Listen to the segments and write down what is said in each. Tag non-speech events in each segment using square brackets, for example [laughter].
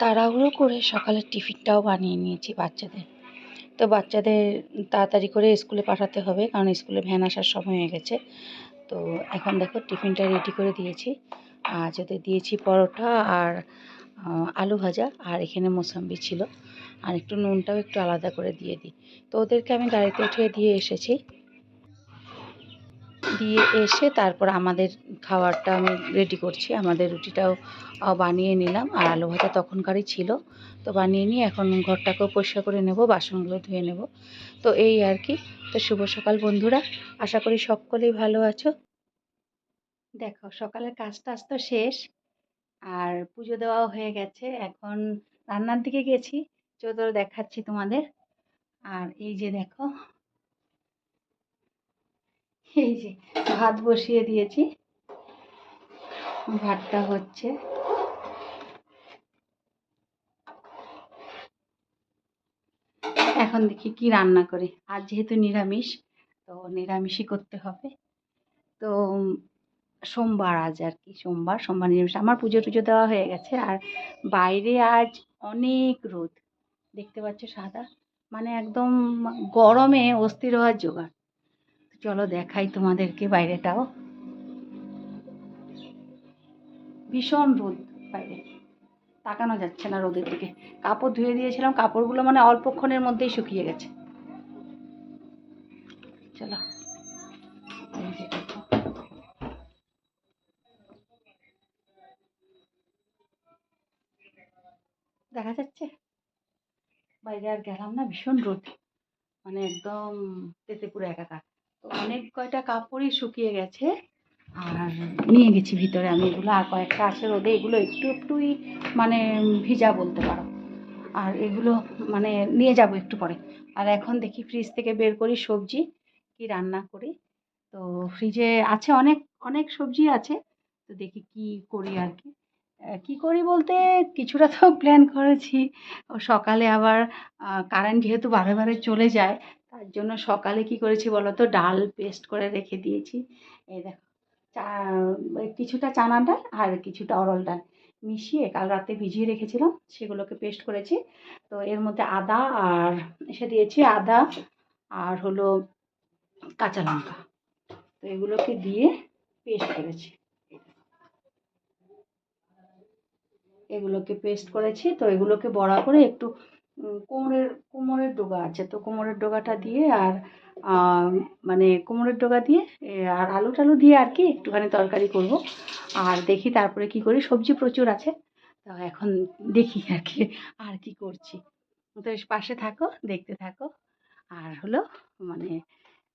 তাড়াহুড়ো করে সকালের টিফিনটাও বানিয়ে নিয়েছি বাচ্চাদের। তো বাচ্চাদের তাড়াতাড়ি করে স্কুলে পাঠাতে হবে, কারণ স্কুলে ভ্যান আসার সময় হয়ে গেছে। তো এখন দেখো টিফিনটা রেডি করে দিয়েছি। আর যাতে দিয়েছি পরোটা আর আলু ভাজা আর এখানে মোসাম্বি ছিল। আর একটু নুনটাও একটু আলাদা করে দিয়ে দিই। তো ওদেরকে আমি গাড়িতে উঠিয়ে দিয়ে এসেছি। দিয়ে এসে তারপর আমাদের খাবারটা আমি রেডি করছি। আমাদের রুটিটাও বানিয়ে নিলাম। আর আলু ভাজা তখনকারই ছিল। তো বানিয়ে নিয়ে এখন ঘরটাকেও পরিষ্কার করে নেব, বাসনগুলো ধুয়ে নেব। তো এই আর কি। তো শুভ সকাল বন্ধুরা। আশা করি সকলেই ভালো আছো। দেখো, সকালের কাজ টাজ তো শেষ। আর পুজো দেওয়াও হয়ে গেছে। এখন রান্নার দিকে গেছি। চলো দেখাচ্ছি তোমাদের। আর এই যে দেখো এই যে ভাত বসিয়ে দিয়েছি। ভাতটা হচ্ছে এখন দেখি কি রান্না করে। আজ যেহেতু নিরামিষ, তো নিরামিষই করতে হবে। তো সোমবার আজ আর কি, সোমবার সোমবার নিরামিষ। আমার পুজো টুজো দেওয়া হয়ে গেছে আর বাইরে আজ অনেক রোদ। দেখতে পাচ্ছ সাদা মানে একদম গরমে অস্থির হওয়ার জোগাড়। চলো দেখাই তোমাদেরকে বাইরেটাও। ভীষণ রোদ বাইরে। তাকানো যাচ্ছে না রোদের দিকে। কাপড় ধুয়ে দিয়েছিলাম, কাপড়গুলো মানে অল্পক্ষণের মধ্যেই শুকিয়ে গেছে। চলো দেখো। যাচ্ছে? বাইরে আর গেলাম না, ভীষণ রোদ। মানে একদম তেতে পুরো একাকার। তো অনেক কয়টা কাপড়ই শুকিয়ে গেছে। আর নিয়ে গেছি ভিতরে আমি এগুলো আর কয়েকটা আছে রোদে এগুলো একটু একটুই মানে ভিজা বলতে পারো। আর এগুলো মানে নিয়ে যাব একটু পরে। আর এখন দেখি ফ্রিজ থেকে বের করি সবজি কি রান্না করি। তো ফ্রিজে আছে অনেক অনেক সবজি আছে। তো দেখি কি করি আর কি। কি করি বলতে কিছুটা তো [laughs] প্ল্যান করেছি। সকালে আবার কারেন্ট যেহেতু বারে বারে চলে যায় তার জন্য সকালে কি করেছি বলো তো ডাল পেস্ট করে রেখে দিয়েছি। এই দেখো, চা কিছুটা চানা ডাল আর কিছুটা অরল ডাল মিশিয়ে কাল রাতে ভিজিয়ে রেখেছিলাম, সেগুলোকে পেস্ট করেছি। তো এর মধ্যে আদা আর এসে দিয়েছি আদা আর হলো কাঁচা লঙ্কা। তো এগুলোকে দিয়ে পেস্ট করেছি। এগুলোকে পেস্ট করেছি, তো এগুলোকে বড়া করে একটু কোমরের কোমরের ডোগা আছে তো কোমরের ডোগাটা দিয়ে আর মানে কোমরের ডোগা দিয়ে আর আলু টালু দিয়ে আর কি একটুখানি তরকারি করব। আর দেখি তারপরে কি করি, সবজি প্রচুর আছে, তো এখন দেখি আর কি আর কি করছি। তো পাশে থাকো, দেখতে থাকো। আর হলো মানে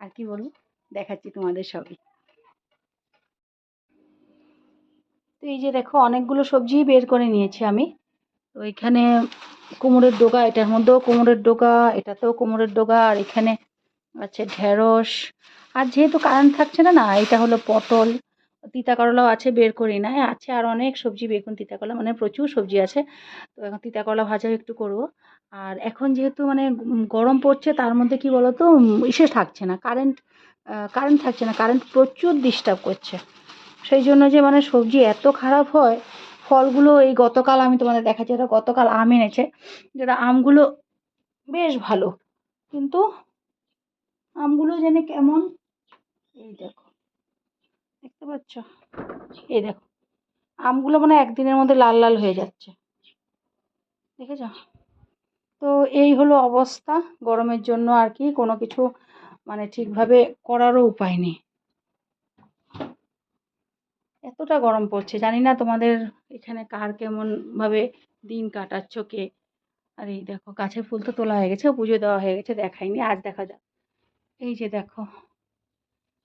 আর কি বলব, দেখাচ্ছি তোমাদের সবই। তো এই যে দেখো, অনেকগুলো সবজি বের করে নিয়েছি আমি। তো এখানে কোমরের ডোগা এটার মধ্যেও কোমরের ডোগা এটাতেও কোমরের ডোগা আর এখানে আছে ঢেঁড়স। আর যেহেতু কারেন্ট থাকছে না না এটা হলো পটল। তিতা করলাও আছে বের করি না। আছে আর অনেক সবজি বেগুন তিতা করলা মানে প্রচুর সবজি আছে। তো এখন তিতা করলা ভাজাও একটু করব। আর এখন যেহেতু মানে গরম পড়ছে তার মধ্যে কি বলতো উম, ইসে থাকছে না। কারেন্ট কারেন্ট থাকছে না। কারেন্ট প্রচুর ডিস্টার্ব করছে। সেই জন্য যে মানে সবজি এত খারাপ হয় ফলগুলো এই গতকাল আমি তোমাদের দেখাচ্ছি, এটা গতকাল আম এনেছে। যেটা আমগুলো বেশ ভালো, কিন্তু আমগুলো যেন কেমন, এই দেখো, দেখতে পাচ্ছ? এই দেখো, আমগুলো মানে একদিনের মধ্যে লাল লাল হয়ে যাচ্ছে। দেখেছ? তো এই হলো অবস্থা, গরমের জন্য আর কি, কোনো কিছু মানে ঠিকভাবে করারও উপায় নেই। এতটা গরম পড়ছে। জানি না তোমাদের এখানে কার কেমন ভাবে দিন কাটাচ্ছ কে। আর এই দেখো, গাছের ফুল তো তোলা হয়ে গেছে, পুজো দেওয়া হয়ে গেছে, দেখাইনি, আজ দেখা যাক। এই যে দেখো,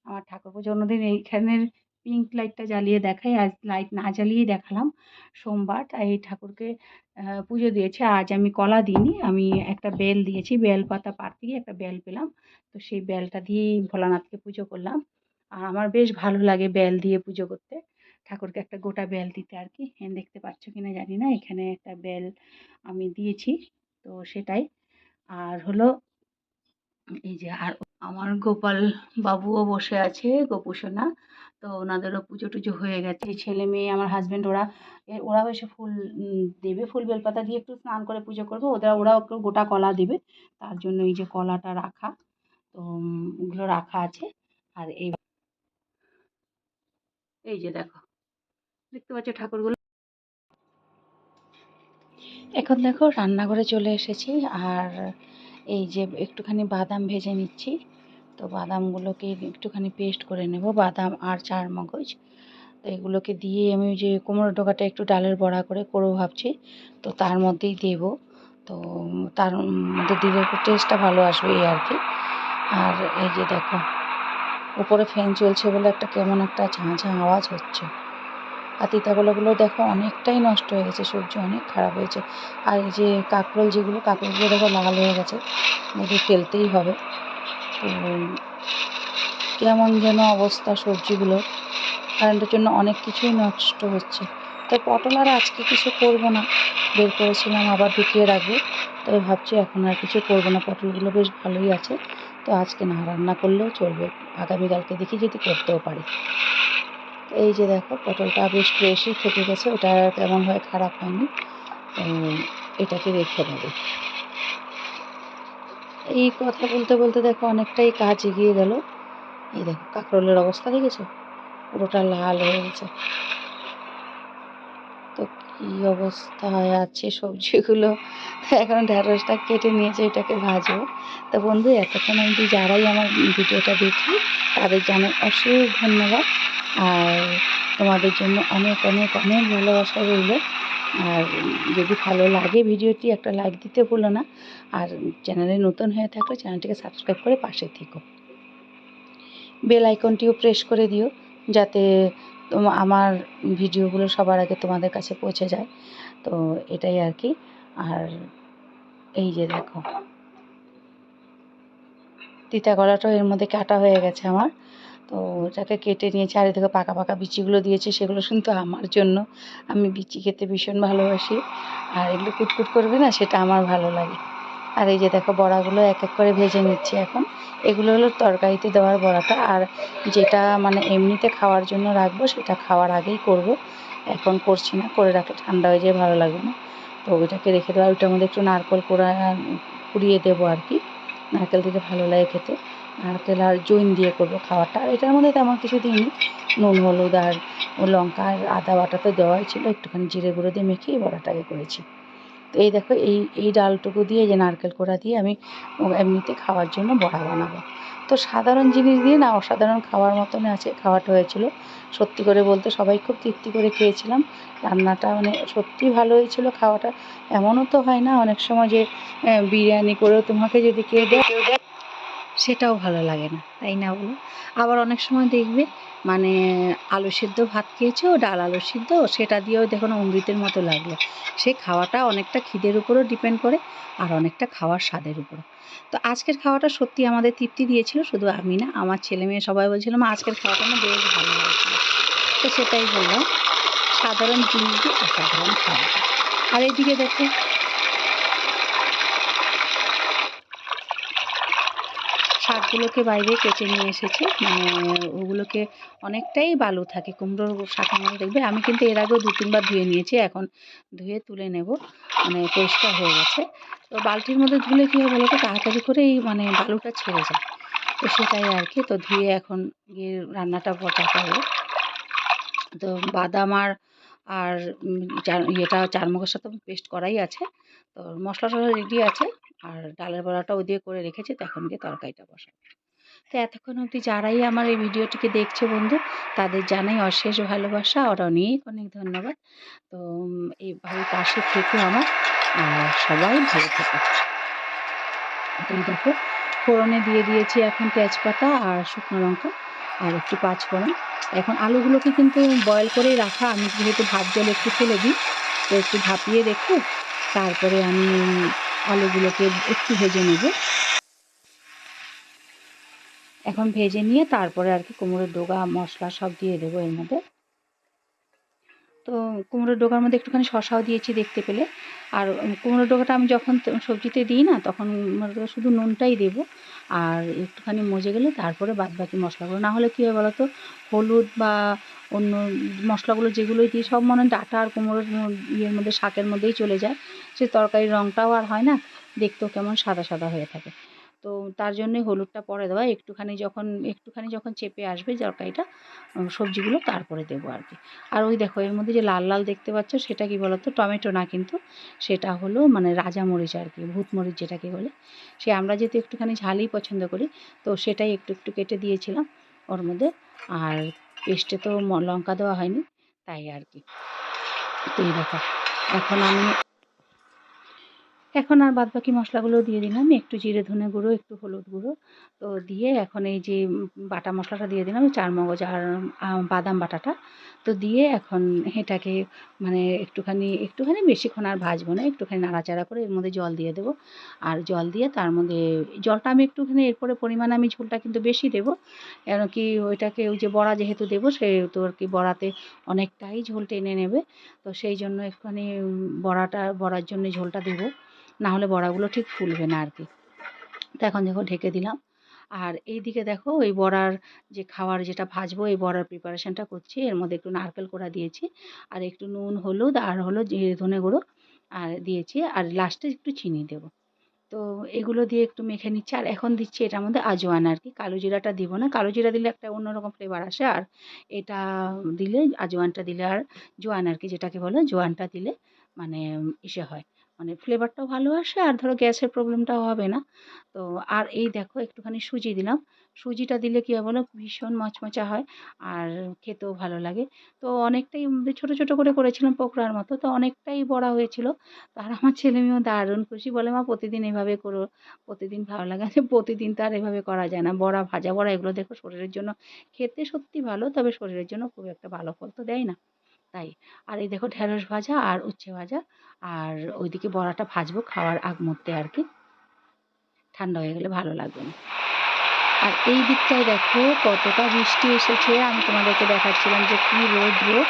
আমার ঠাকুর পুজো অন্যদিন এইখানের পিঙ্ক লাইটটা জ্বালিয়ে দেখাই, আজ লাইট না জ্বালিয়েই দেখালাম। সোমবার, তাই এই ঠাকুরকে পুজো দিয়েছে। আজ আমি কলা দিইনি, আমি একটা বেল দিয়েছি, বেল পাতা পাড়তে গিয়ে একটা বেল পেলাম। তো সেই বেলটা দিয়েই ভোলানাথকে পুজো করলাম। আর আমার বেশ ভালো লাগে বেল দিয়ে পুজো করতে। ঠাকুরকে একটা গোটা বেল দিতে আর কি দেখতে পাচ্ছ কিনা জানি না, এখানে একটা বেল আমি দিয়েছি, তো সেটাই। আর হলো, এই যে আর আমার গোপাল বাবুও বসে আছে গোপুসোনা তো ওনাদেরও পুজো টুজো হয়ে গেছে। ছেলে মেয়ে, আমার হাজব্যান্ড ওরা ওরাও এসে ফুল দেবে। ফুল বেলপাতা দিয়ে একটু স্নান করে পুজো করবে। ওদের, ওরাও একটু গোটা কলা দেবে। তার জন্য এই যে কলাটা রাখা, তো ওগুলো রাখা আছে। আর এই এই যে দেখো দেখতে পাচ্ছ ঠাকুরগুলো। এখন দেখো রান্নাঘরে চলে এসেছি আর এই যে একটুখানি বাদাম ভেজে নিচ্ছি। তো বাদামগুলোকে একটুখানি পেস্ট করে নেব, বাদাম আর চার মগজ। তো এগুলোকে দিয়ে আমি যে কুমড়োর ডোকাটা একটু ডালের বড়া করে করব ভাবছি, তো তার মধ্যেই দেব। তো তার মধ্যে দিলে একটু টেস্টটা ভালো আসবে এই আর কি। আর এই যে দেখো, উপরে ফ্যান চলছে বলে একটা কেমন একটা ঝাঁ ঝাঁ আওয়াজ হচ্ছে। আর তিতাকলাগুলো দেখো অনেকটাই নষ্ট হয়ে গেছে, সবজি অনেক খারাপ হয়েছে। আর এই যে কাঁকরোল যেগুলো, কাঁকরোলগুলো দেখো লাল হয়ে গেছে এগুলো ফেলতেই হবে। তো কেমন যেন অবস্থা সবজিগুলো কারেন্টের জন্য অনেক কিছুই নষ্ট হচ্ছে। তাই পটল আর আজকে কিছু করব না। বের করেছিলাম, আবার ঢুকিয়ে রাখব। তবে ভাবছি এখন আর কিছু করব না। পটলগুলো বেশ ভালোই আছে। তো আজকে না রান্না করলেও চলবে। আগামীকালকে দেখি যদি করতেও পারি। তো এই যে দেখো, পটলটা বেশ ফ্রেশই থেকে গেছে, ওটা তেমন হয় খারাপ হয়নি। এটাকে রেখে দেবো। এই কথা বলতে বলতে দেখো, অনেকটাই কাজ এগিয়ে গেল। এই দেখো, কাঁকরোলের অবস্থা দেখেছ? পুরোটা লাল হয়ে গেছে। তো কি অবস্থায় আছে সবজিগুলো? এখন ঢ্যাঁড়সটা কেটে নিয়েছে, এটাকে ভাজবো। তো বন্ধু, এতক্ষণ অবধি যারাই আমার ভিডিওটা দেখি তাদের জানাই অশেষ ধন্যবাদ। আর তোমাদের জন্য অনেক অনেক অনেক ভালোবাসা রইল। আর যদি ভালো লাগে ভিডিওটি, একটা লাইক দিতে ভুলো না। আর চ্যানেলে নতুন হয়ে থাকলে চ্যানেলটিকে সাবস্ক্রাইব করে পাশে থেকো। বেল আইকনটিও প্রেস করে দিও, যাতে আমার ভিডিওগুলো সবার আগে তোমাদের কাছে পৌঁছে যায়। তো এটাই আর কি। আর এই যে দেখো তিতা কলাটাও এর মধ্যে কাটা হয়ে গেছে আমার। তো ওটাকে কেটে নিয়েছি আর এদিকে পাকা পাকা বিচিগুলো দিয়েছে, সেগুলো কিন্তু আমার জন্য। আমি বিচি খেতে ভীষণ ভালোবাসি। আর এগুলো কুটকুট করবে না, সেটা আমার ভালো লাগে। আর এই যে দেখো, বড়াগুলো এক এক করে ভেজে নিচ্ছি এখন। এগুলো হলো তরকারিতে দেওয়ার বড়াটা। আর যেটা মানে এমনিতে খাওয়ার জন্য রাখব, সেটা খাওয়ার আগেই করব। এখন করছি না, করে রাখলে ঠান্ডা হয়ে যায়, ভালো লাগবে না। তো ওইটাকে রেখে দেওয়া ওইটার মধ্যে একটু নারকল কোড়া কুড়িয়ে দেবো আর কি। নারকেল দিলে ভালো লাগে খেতে। নারকেল আর জৈন দিয়ে করব খাওয়াটা আর এটার মধ্যে তেমন কিছু দিইনি। নুন, হলুদ আর লঙ্কা আর আদা বাটা তো দেওয়াই ছিল। একটুখানি জিরে গুঁড়ো দিয়ে মেখে এই বড়াটাকে করেছি। তো এই দেখো, এই এই ডালটুকু দিয়ে যে নারকেল কোড়া দিয়ে আমি এমনিতে খাওয়ার জন্য বড়া বানাবো। তো সাধারণ জিনিস দিয়ে না, অসাধারণ খাওয়ার মতন আছে, খাওয়াটা হয়েছিল। সত্যি করে বলতে সবাই খুব তৃপ্তি করে খেয়েছিলাম। রান্নাটা মানে সত্যি ভালো হয়েছিল খাওয়াটা। এমনও তো হয় না অনেক সময় যে বিরিয়ানি করেও তোমাকে যদি কেউ দেয়। সেটাও ভালো লাগে না, তাই না বলো? আবার অনেক সময় দেখবে মানে আলু সিদ্ধ ভাত খেয়েছো, ডাল আলু সিদ্ধ, সেটা দিয়েও দেখুন অমৃতের মতো লাগল। সেই খাওয়াটা অনেকটা খিদের উপরও ডিপেন্ড করে, আর অনেকটা খাওয়ার স্বাদের উপরও। তো আজকের খাওয়াটা সত্যি আমাদের তৃপ্তি দিয়েছিল, শুধু আমি না, আমার ছেলে মেয়ে সবাই বলছিল, মা, আজকের খাওয়াটা না বেশ ভালো হয়েছিল। তো সেটাই বললাম, সাধারণ জিনিস অসাধারণ খাওয়া আর এইদিকে দেখো শাকগুলোকে বাইরে কেটে নিয়ে এসেছি। মানে ওগুলোকে অনেকটাই বালু থাকে, কুমড়োর শাকের মধ্যে দেখবে। আমি কিন্তু এর আগেও দু তিনবার ধুয়ে নিয়েছি, এখন ধুয়ে তুলে নেব। মানে পরিষ্কার হয়ে গেছে। তো বালতির মধ্যে ধুলে কী হবে বলো তো? তাড়াতাড়ি করেই মানে বালুটা ছেড়ে যায়। তো সেটাই আর কি। তো ধুয়ে এখন গিয়ে রান্নাটা বসাতে হবে। তো বাদাম আর আর ইয়েটা চারমগজ সাথে পেস্ট করাই আছে। তো মশলা টশলা রেডি আছে। আর ডালের বড়াটাও দিয়ে করে রেখেছি, তো এখন গিয়ে তরকারিটা বসাবো। তো এতক্ষণ অবধি যারাই আমার এই ভিডিওটিকে দেখছে বন্ধু, তাদের জানাই অশেষ ভালোবাসা। আর অনেক অনেক ধন্যবাদ। তো এইভাবে পাশে থেকো আমার। সবাই ভালো থেকো। এই দেখো, ফোড়নে দিয়ে দিয়েছি এখন তেজপাতা আর শুকনো লঙ্কা আর একটু পাঁচফোড়ন এখন আলুগুলোকে কিন্তু বয়েল করেই রাখা। আমি যেহেতু ভাত জল একটু ফেলে দিই, তো একটু ভাপিয়ে রেখে তারপরে আমি আলুগুলোকে একটু ভেজে নেব। এখন ভেজে নিয়ে তারপরে আর কি কোমরের ডোগা, মশলা সব দিয়ে দেবো এর মধ্যে। তো কুমড়োর ডোকার মধ্যে একটুখানি শসাও দিয়েছি দেখতে পেলে। আর কুমড়োর ডোকাটা আমি যখন সবজিতে দিই না, তখন শুধু নুনটাই দেবো। আর একটুখানি মজে গেলে তারপরে বাদ বাকি মশলাগুলো। না হলে কী হয় বলো তো হলুদ বা অন্য মশলাগুলো যেগুলোই দিই, সব মনে ডাঁটা আর কুমড়োর ইয়ের মধ্যে, শাকের মধ্যেই চলে যায়। সে তরকারির রঙটাও আর হয় না, দেখতেও কেমন সাদা সাদা হয়ে থাকে। তো তার জন্যই হলুদটা পরে দেওয়া। একটুখানি যখন একটুখানি যখন চেপে আসবে উম, সবজিগুলো তারপরে দেবো আর কি। আর ওই দেখো এর মধ্যে যে লাল লাল দেখতে পাচ্ছ সেটা কি বলতো? টমেটো না কিন্তু সেটা হলো মানে রাজা মরিচ আর কি ভূত মরিচ যেটাকে বলে। সে আমরা যেহেতু একটুখানি ঝালই পছন্দ করি তো সেটাই একটু একটু কেটে দিয়েছিলাম ওর মধ্যে। আর পেস্টে তো লঙ্কা দেওয়া হয়নি তাই আর কি। তো এই দেখো এখন আমি এখন আর বাদ বাকি মশলাগুলো দিয়ে দিলাম। একটু জিরে, ধনে গুঁড়ো, একটু হলুদ গুঁড়ো। তো দিয়ে এখন এই যে বাটা মশলাটা দিয়ে দিলাম চার মগজ আর বাদাম বাটাটা। তো দিয়ে এখন এটাকে মানে একটুখানি একটুখানি বেশিক্ষণ আর ভাজবো না, একটুখানি নাড়াচাড়া করে এর মধ্যে জল দিয়ে দেবো। আর জল দিয়ে তার মধ্যে জলটা আমি একটুখানি, এরপরে পরিমাণ আমি ঝোলটা কিন্তু বেশি দেবো। কেন কি ওইটাকে ওই যে বড়া যেহেতু দেবো, সেহেতু আর কি বড়াতে অনেকটাই ঝোল টেনে নেবে। তো সেই জন্য একটুখানি বড়াটা, বড়ার জন্য ঝোলটা দেবো। না হলে বড়াগুলো ঠিক ফুলবে না আর কি তো এখন দেখো ঢেকে দিলাম। আর এইদিকে দেখো ওই বড়ার যে খাওয়ার যেটা ভাজবো, এই বড়ার প্রিপারেশনটা করছি। এর মধ্যে একটু নারকেল কোড়া দিয়েছি আর একটু নুন, হলুদ আর হলো জিরে ধনে গুঁড়ো আর দিয়েছি। আর লাস্টে একটু চিনি দেবো। তো এগুলো দিয়ে একটু মেখে নিচ্ছি। আর এখন দিচ্ছি এটার মধ্যে আজওয়ান আর কি কালো জিরাটা দিব না। কালো জিরা দিলে একটা অন্যরকম ফ্লেভার আসে। আর এটা দিলে আজওয়ানটা দিলে আর জোয়ান আর কি যেটাকে বলে জোয়ানটা দিলে মানে ইসে হয়। মানে ফ্লেভারটাও ভালো আসে আর ধরো গ্যাসের প্রবলেমটাও হবে না। তো আর এই দেখো একটুখানি সুজি দিলাম। সুজিটা দিলে কী বলো? ভীষণ মচমচা হয় আর খেতেও ভালো লাগে। তো অনেকটাই ছোটো ছোটো করে করেছিলাম পকোড়ার মতো। তো অনেকটাই বড়া হয়েছিল। আর আমার ছেলে মেয়েও দারুণ খুশি। বলে, মা, প্রতিদিন এভাবে করো। প্রতিদিন ভালো লাগে যে [laughs] প্রতিদিন তো আর এভাবে করা যায় না। বড়া, ভাজা, বড়া এগুলো দেখো শরীরের জন্য খেতে সত্যি ভালো, তবে শরীরের জন্য খুব একটা ভালো ফল তো দেয় না। তাই। আর এই দেখো ঢেঁড়স ভাজা আর উচ্ছে ভাজা। আর ওইদিকে বড়াটা ভাজবো খাওয়ার আগ মুহূর্তে আর কি। ঠান্ডা হয়ে গেলে ভালো লাগবে না। আর এই দিকটায় দেখো কতটা বৃষ্টি এসেছে। আমি তোমাদেরকে দেখাচ্ছিলাম যে কি রোদ রোদ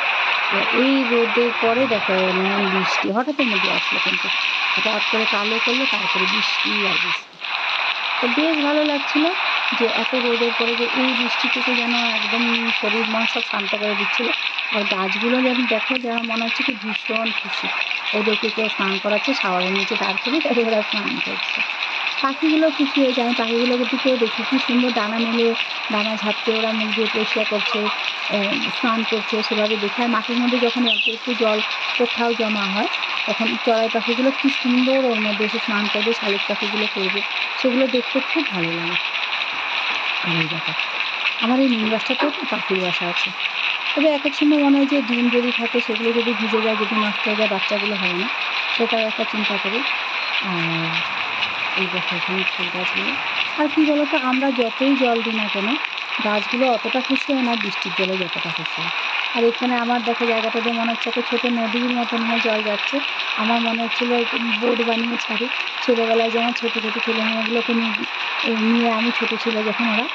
তো এই রোদের পরে দেখো এমন বৃষ্টি হঠাৎের মধ্যে আসলো কিন্তু। হঠাৎ করে কালো করল, তারপরে বৃষ্টি আর বৃষ্টি। তো বেশ ভালো লাগছিল। যে এত রোদের পরে যে এই বৃষ্টিটুকু যেন একদম শরীর মন সব শান্ত করে দিচ্ছিল। আর গাছগুলো যেন দেখো, যেন মনে হচ্ছে কি ভীষণ খুশি। ওদেরকে কেউ স্নান করাচ্ছে শাওয়ারের নিচে দাঁড় করে তবে ওরা স্নান করছে। পাখিগুলো খুশি হয়ে যায়। আমি পাখিগুলোকে দিকেও দেখি কি সুন্দর দানা মেলে দানা ঝাপতে ওরা মুখ দিয়ে পরিষ্কার করছে স্নান করছে সেভাবে দেখে। আর মাটির মধ্যে যখন একটু একটু জল কোথাও জমা হয়, তখন চড়াই পাখিগুলো কি সুন্দর ওর মধ্যে এসে স্নান করবে, শালিক পাখিগুলো করবে। সেগুলো দেখতে খুব ভালো লাগে। এই দেখো আমার এই নিম গাছটাতেও তো পাখির বাসা আছে। তবে এক এক সময় মনে হয় যে ডিম যদি থাকে, সেগুলো যদি ভিজে যায়, যদি নষ্ট হয়ে যায়, বাচ্চাগুলো হবে না। সেটাও একটা চিন্তা করি। আর এই দেখো এখানে ফুল গাছগুলো। আর কী বলো তো আমরা যতই জল দিই না কেন, গাছগুলো অতটা খুশি হয় না, বৃষ্টির জলে যতটা খুশি হয়। আর এখানে আমার দেখো জায়গাটাতে মনে হচ্ছে একটা ছোটো নদীর মতন হয়ে জল যাচ্ছে। আমার মনে হচ্ছিল বোট বানিয়ে ছাড়ি। ছোটোবেলায় যেমন ছোটো ছোটো ছেলে মেয়েগুলোকে নিয়ে নিয়ে আমি ছোটো ছিল যখন ওরা।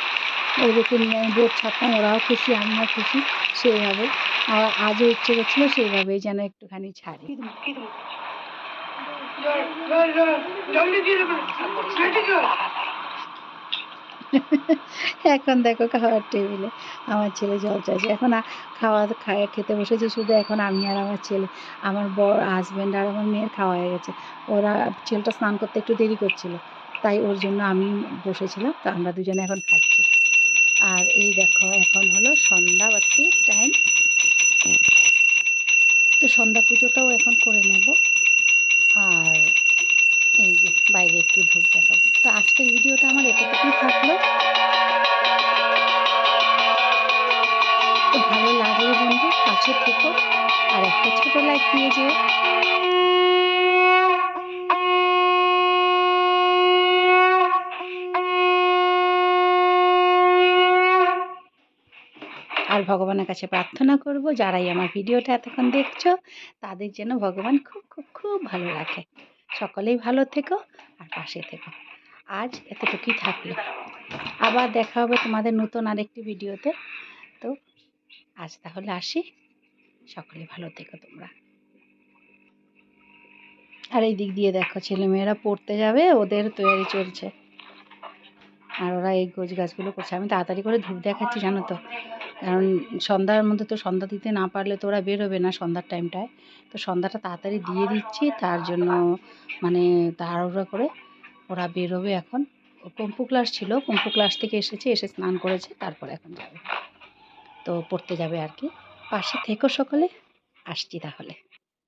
ওদেরকে নিয়ে আমি বোট ছাড়তাম, ওরাও খুশি, আমিও খুশি, সেইভাবে। আর আজও ইচ্ছে করছিল সেইভাবেই যেন একটুখানি ছাড়ি। এখন দেখো খাওয়ার টেবিলে আমার ছেলে জল চাইছে। এখন খাওয়া খায়, খেতে বসেছে, শুধু এখন আমি আর আমার ছেলে। আমার বর হাজব্যান্ড আর আমার মেয়ের খাওয়া হয়ে গেছে। ওরা ছেলেটা স্নান করতে একটু দেরি করছিল। তাই ওর জন্য আমি বসেছিলাম, তো আমরা দুজনে এখন খাচ্ছি। আর এই দেখো, এখন হলো সন্ধ্যাবাতি টাইম তো সন্ধ্যা পুজোটাও এখন করে নেব। আর এই যে, বাইরে একটু ধূপ দেখাবো। তো আজকের ভিডিওটা আমার এতটুকুই থাকল। ভালো লাগলে বন্ধু, পাশে থেকো। আর একটা ছোট লাইক দিয়ে যেও। আর ভগবানের কাছে প্রার্থনা করব, যারাই আমার ভিডিওটা এতক্ষণ দেখছ, তাদের যেন ভগবান খুব খুব খুব ভালো রাখে। সকলেই ভালো থেকো আর পাশে থেকো। আজ এতটুকুই থাকল। আবার দেখা হবে তোমাদের নতুন আরেকটি ভিডিওতে। তো আজ তাহলে আসি। সকলে ভালো থেকো তোমরা। আর এই দিক দিয়ে দেখো, ছেলেমেয়েরা পড়তে যাবে, ওদের তৈরি চলছে। আর ওরা এই গোছ গাছগুলো করছে। আমি তাড়াতাড়ি করে ধূপ দেখাচ্ছি, জানো তো? কারণ সন্ধ্যার মধ্যে তো সন্ধ্যা দিতে না পারলে তো ওরা বেরোবে না সন্ধ্যার টাইমটায়। তো সন্ধ্যাটা তাড়াতাড়ি দিয়ে দিচ্ছি, তার জন্য মানে তাড়াহুড়া করে ওরা বেরোবে এখন। ও কম্পু ক্লাস ছিল পম্পু ক্লাস থেকে এসেছে, এসে স্নান করেছে, তারপরে এখন যাবে। তো পড়তে যাবে আর কি। পাশে থেকো সকলে, আসছি তাহলে।